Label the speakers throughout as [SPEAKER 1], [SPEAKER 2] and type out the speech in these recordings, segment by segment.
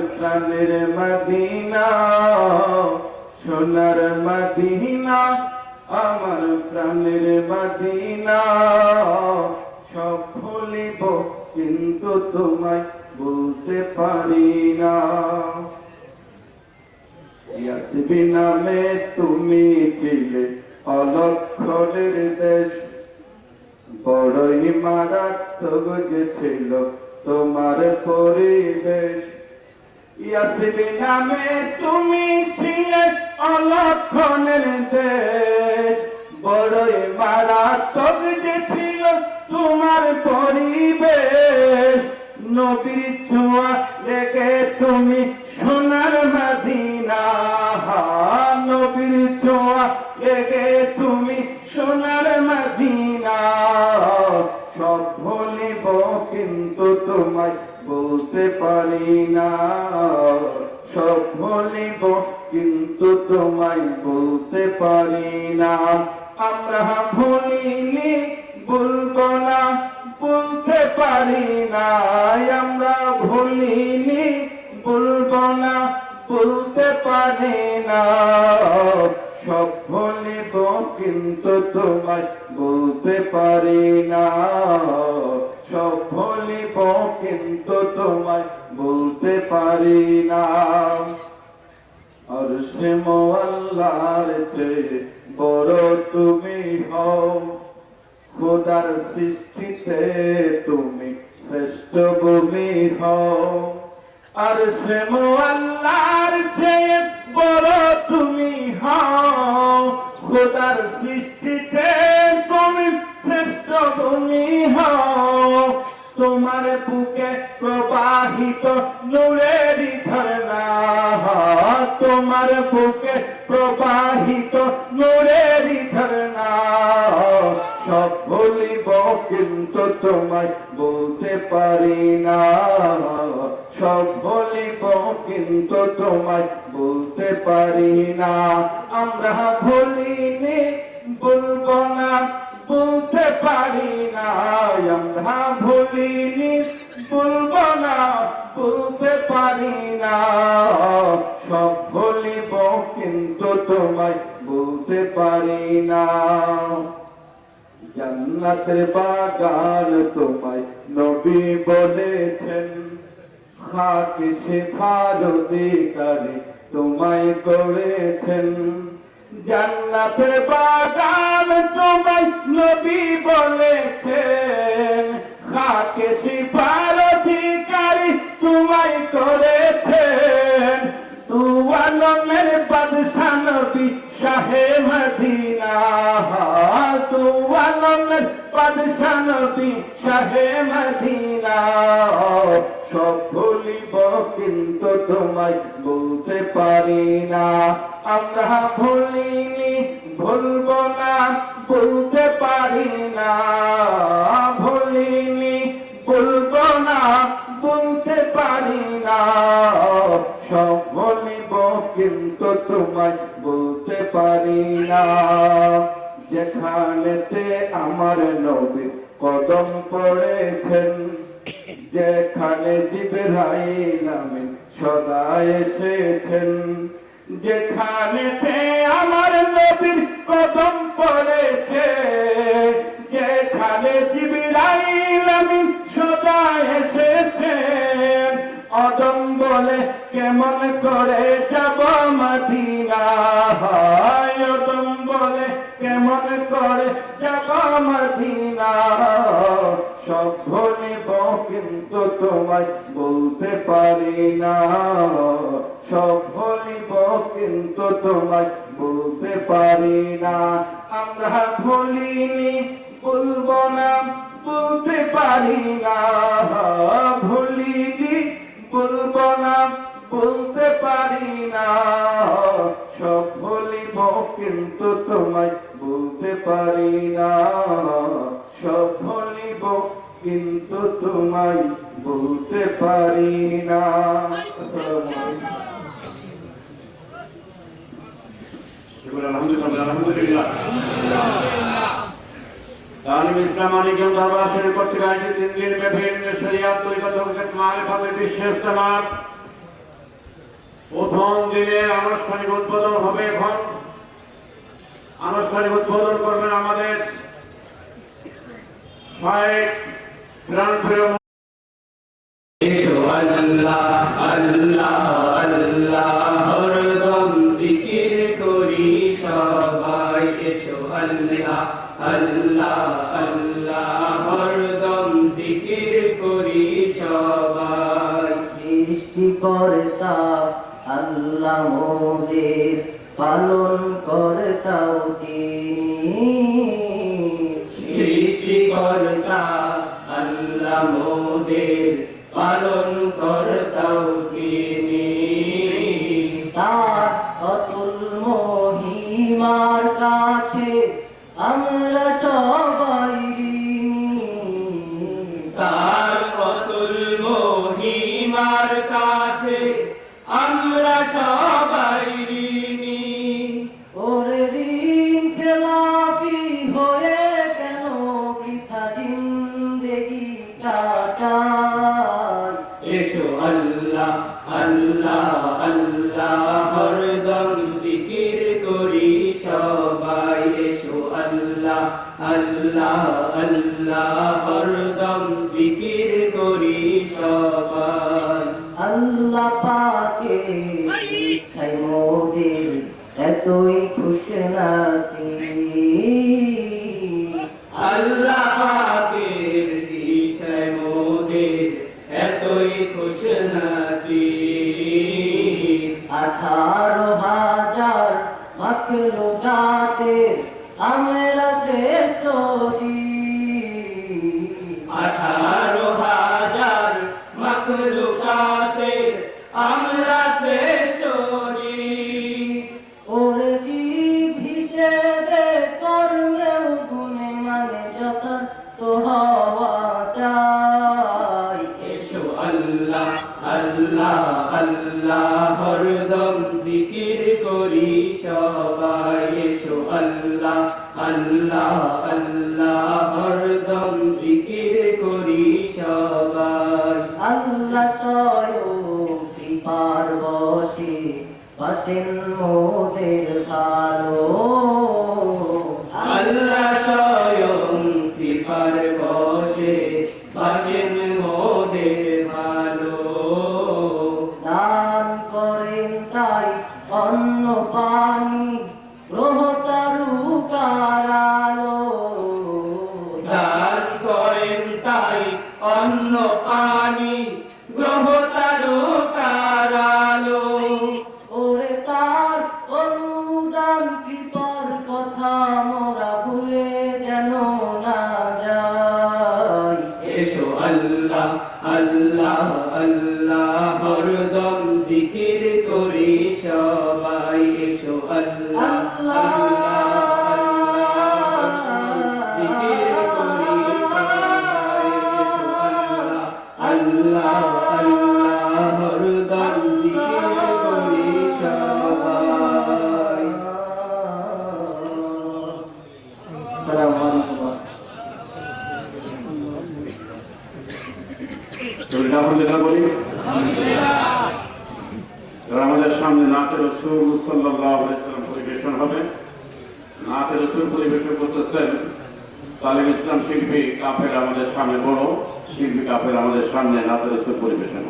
[SPEAKER 1] প্রাণের মদিনা, সোনার মদিনা, আমার প্রাণের মদিনা। সব ভুলিব, কিন্তু তোমায় বলতে পারি না। ইয়াসবি নামে তুমি ছিলে অলক্ষণের দেশ। বড়ই মারাত্মক যে ছিল তোমার পরিবেশ। ইয়াসবি নামে তুমি ছিলে অলক্ষণের দেশ। বড়ই মারাত্মক যে ছিল তোমার পরিবেশ। নবীর ছোঁয়া লেগে তুমি সোনার মদিনা। নবীর ছোঁয়া লেগে তুমি সোনার মদিনা। ভুলিব কিন্তু তোমায় বলতে পারি না। কিন্তু তোমায় বলতে পারি না। আর সে মোয়াল্লার বড় তুমি হও। খোদার সৃষ্টিতে তুমি শ্রেষ্ঠ ভূমি হও। আর সে মোয়াল্লার বড় খোদার সৃষ্টিতে তুমি শ্রেষ্ঠ ভূমি হও। তোমার বুকে প্রবাহিত নূরেরই ঝরনা তোমার বুকে প্রবাহিত নূরেরই ঝরনা সব বলিব কিন্তু তোমায় বলতে পারি না। সব বলিব কিন্তু তোমায় বলতে পারি না। আমরা ভুলিনি বলব না, বলতে পারি না। আমরা ভুলিনি বলব না, বলতে পারি না। সব ভুলিব কিন্তু তোমায় বলতে পারি না। জান্নাতের বাগান তোমায় নবী বলেছেন, খাকি সে ভারতিকারী তোমায় করেছেন জান্নাতের বাগান তোমায় নবী বলেছেন। খাকে সিপার অধিকারী তোমায় করেছেন। তুয়ালমের বাদশা নবী শাহে মদিনা তুয়ালমের বাদশা নবী শাহে মদিনা। সব ভুলিব কিন্তু তোমায় বলতে পারি না। আমরা ভুলিনি, ভুলব না, বলতে পারি না। ভুলিনি, বলব না বলতে পারি না। সব বলিব, কিন্তু তোমায় বলতে পারি না। যেখানেতে আমার নবী কদম পড়েছেন, যেখানে জিবরাইল আমিন সদা এসেছেন, যেখানেতে আমার নবীর কদম পড়েছে, যেখানে জিবরাইল আমিন সদা এসেছেন অদম বলে কেমন করে যাব মদিনা? অদম বলে কেমন করে যাব মদিনা? ভুলিব কিন্তু তোমায় বলতে পারি না। সব ভুলিব কিন্তু তোমায় বলতে পারি না। আমরা ভুলিনি বলব না, বলতে পারি না।
[SPEAKER 2] আনুষ্ঠানিক উদ্বোধন হবে এখন। আনুষ্ঠানিক উদ্বোধন করবেন আমাদের
[SPEAKER 3] মোদের পালন কর্তাও তিনি।
[SPEAKER 4] সৃষ্টিকর্তা আল্লাহ মোদের পালন কর্তাও তিনি।
[SPEAKER 3] তার অতুল মহিমার কাছে আমরা Amen. বসেন মোদের ভালো।
[SPEAKER 4] আল্লাহ স্বয়ং কৃপার বসে বাসেন মোদের ভালো।
[SPEAKER 3] দান করেন তাই অন্ন পানি
[SPEAKER 4] দান করেন তাই অন্ন পানি গ্রহ
[SPEAKER 2] সাল্লাহ পরিবেশন হবে। নাতে রসুল পরিবেশন করতেছেন। তালিম ইসলাম শিল্পী কাপের আমাদের সামনে বড়, শিল্পী কাপের আমাদের সামনে নাতে রসুল পরিবেশন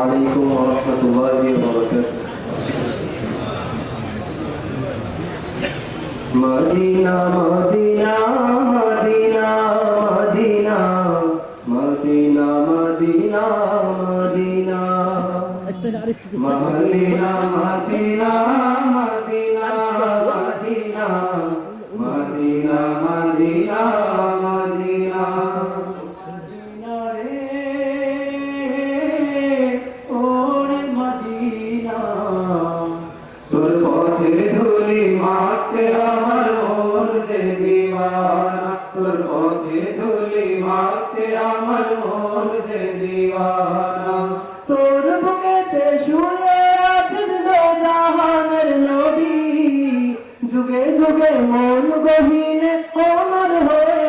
[SPEAKER 5] عليكم ورحمة الله وبركاته مدينة مدينة مدينة مدينة مدينة مدينة مدينة مدينة مدينة যুগে মন গহীনে অমর হয়ে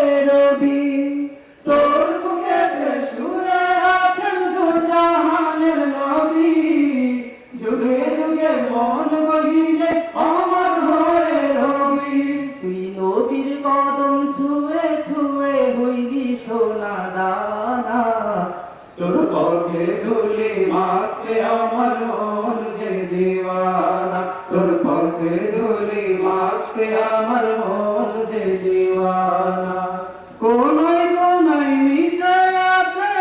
[SPEAKER 5] আজকে আমার মন যে দিওয়ানা। কোন কোনায় মিশে আছে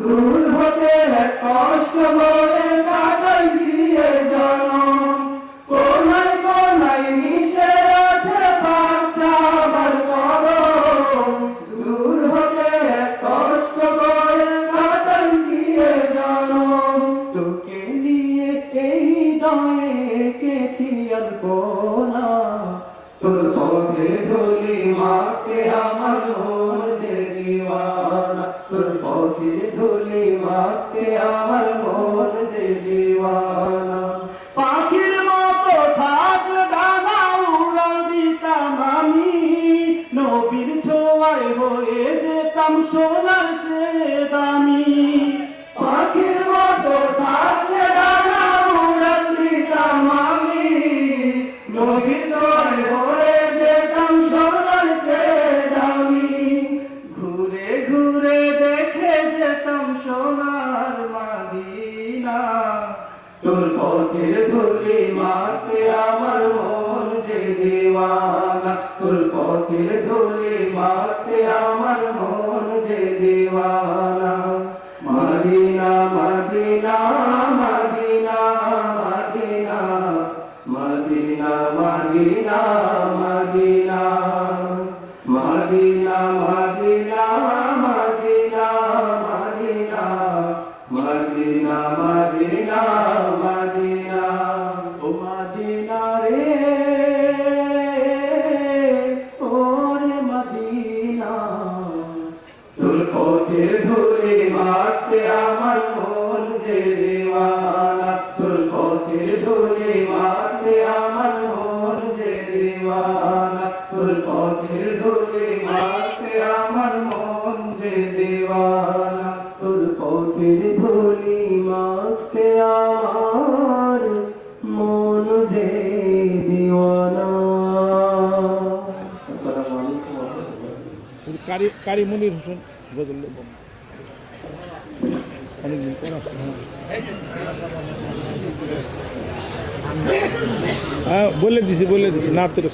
[SPEAKER 5] দূর হতে কষ্ট সোনার চেয়ে দামি পাখির মতো থাকলে ডানা উড়াল দিতাম আমি নবীর ছোঁয়ায় হয়ে যেতাম সোনার চেয়ে দামি ঘুরে ঘুরে দেখে যেতাম সোনার মাদিনা। তোর পথের ধুলি মাকে আমার মন যে দেওয়ানা তোর পথের ধুলি মাকে আমার মন যে দেওয়ানা। Medina Medina Medina Medina Medina Medina Medina. Medina Medina Medina Medina Medina ফুলের ধুলি মাখতে আমার, মন যে
[SPEAKER 6] কারি কারি হোসেন হ্যাঁ।, হ্যাঁ। বলে দিছি বলে দিছি না তেরো